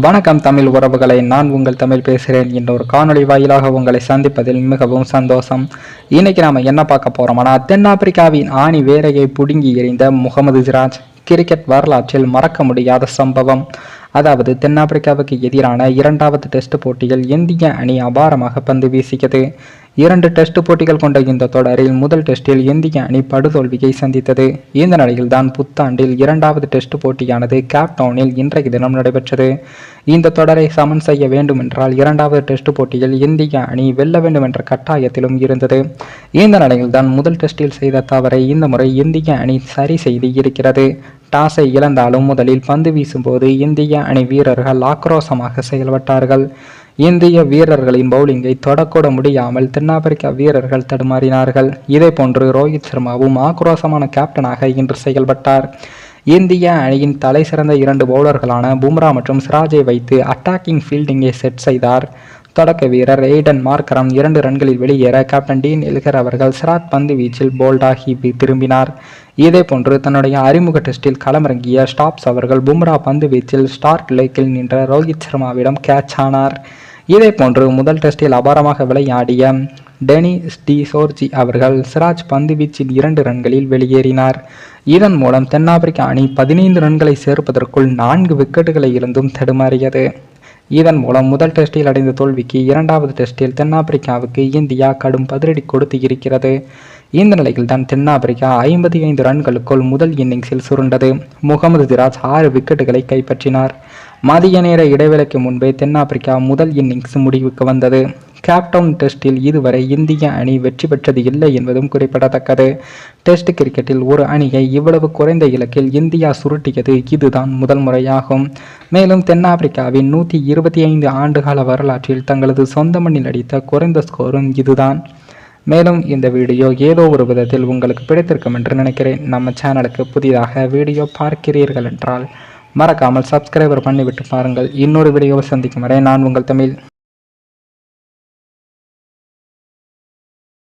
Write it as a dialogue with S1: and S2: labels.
S1: வணக்கம் தமிழ் உறவுகளை நான் உங்கள் தமிழ் பேசுகிறேன் இன்னொரு காணொளி வாயிலாக உங்களை சந்திப்பதில் மிகவும் சந்தோஷம். இன்னைக்கு நாம என்ன பார்க்க போறோம்னா தென்னாப்பிரிக்காவின் ஆணி வேரையை புடுங்கி எறிந்த முகமது சிராஜ் கிரிக்கெட் வரலாற்றில் மறக்க முடியாத சம்பவம். அதாவது தென்னாப்பிரிக்காவுக்கு எதிரான இரண்டாவது டெஸ்ட் போட்டியில் இந்திய அணி அபாரமாக பந்து வீசியது. இரண்டு டெஸ்ட் போட்டிகள் கொண்ட இந்த தொடரில் முதல் டெஸ்டில் இந்திய அணி படுதோல்வியை சந்தித்தது. இந்த நிலையில் தான் புத்தாண்டில் இரண்டாவது டெஸ்ட் போட்டியானது கேப்டவுனில் இன்றைய தினம் நடைபெற்றது. இந்த தொடரை சமன் செய்ய வேண்டும் என்றால் இரண்டாவது டெஸ்ட் போட்டியில் இந்திய அணி வெல்ல வேண்டும் என்ற கட்டாயத்திலும் இருந்தது. இந்த நிலையில் தான் முதல் டெஸ்டில் செய்த தவறை இந்த முறை இந்திய அணி சரி செய்து இருக்கிறது. டாஸை இழந்தாலும் முதலில் பந்து வீசும்போது இந்திய அணி வீரர்கள் ஆக்ரோசமாக செயல்பட்டார்கள். இந்திய வீரர்களின் பவுலிங்கை தொடக்கூட முடியாமல் தென்னாப்பிரிக்க வீரர்கள் தடுமாறினார்கள். இதேபோன்று ரோஹித் சர்மாவும் ஆக்ரோஷமான கேப்டனாக இன்று செயல்பட்டார். இந்திய அணியின் தலை சிறந்த இரண்டு பவுலர்களான பும்ரா மற்றும் சிராஜை வைத்து அட்டாக்கிங் ஃபீல்டிங்கை செட் செய்தார். தொடக்க வீரர் எய்டன் மார்க்கரம் இரண்டு ரன்களில் வெளியேற கேப்டன் டீன் எல்கர் அவர்கள் சிராத் பந்து வீச்சில் போல்டாகி திரும்பினார். இதேபோன்று தன்னுடைய அறிமுக டெஸ்டில் களமிறங்கிய ஸ்டாப்ஸ் அவர்கள் பும்ரா பந்து வீச்சில் ஸ்டார்ட் லேக்கில் நின்ற ரோஹித் சர்மாவிடம் கேட்ச் ஆனார். இதேபோன்று முதல் டெஸ்டில் அபாரமாக விளையாடிய டெனிஸ் டி சோர்ஜி அவர்கள் சிராஜ் பந்து வீச்சில் இரண்டு ரன்களில் வெளியேறினார். இதன் மூலம் தென்னாப்பிரிக்க அணி பதினைந்து ரன்களை சேர்ப்பதற்குள் நான்கு விக்கெட்டுகளை இருந்தும் தடுமாறியது. இதன் மூலம் முதல் டெஸ்டில் அடைந்த தோல்விக்கு இரண்டாவது டெஸ்டில் தென்னாப்பிரிக்காவுக்கு இந்தியா கடும் பதிலடி கொடுத்து இருக்கிறது. இந்த நிலையில் தான் தென்னாப்பிரிக்கா ஐம்பத்தி ஐந்து ரன்களுக்குள் முதல் இன்னிங்ஸில் சுருண்டது. முகமது திராஜ் ஆறு விக்கெட்டுகளை கைப்பற்றினார். மதிய நேர இடைவேளைக்கு முன்பே தென்னாப்பிரிக்கா முதல் இன்னிங்ஸ் முடிவுக்கு வந்தது. கேப்டவுன் டெஸ்டில் இதுவரை இந்திய அணி வெற்றி பெற்றது இல்லை என்பதும் குறிப்பிடத்தக்கது. டெஸ்ட் கிரிக்கெட்டில் ஒரு அணியை இவ்வளவு குறைந்த இலக்கில் இந்தியா சுருட்டியது இதுதான் முதல் முறையாகும். மேலும் தென்னாப்பிரிக்காவின் நூற்றி இருபத்தி ஐந்து ஆண்டுகால வரலாற்றில் தங்களது சொந்த மண்ணில் அடித்த குறைந்த ஸ்கோரும் இதுதான். மேலும் இந்த வீடியோ ஏதோ ஒரு விதத்தில் உங்களுக்கு பிடித்திருக்கும் என்று நினைக்கிறேன். நம்ம சேனலுக்கு புதிதாக வீடியோ பார்க்கிறீர்கள் என்றால் மறக்காமல் சப்ஸ்கிரைபர் பண்ணிவிட்டு பாருங்கள். இன்னொரு வீடியோவை சந்திக்கும் வரை நான் உங்கள் தமிழ்.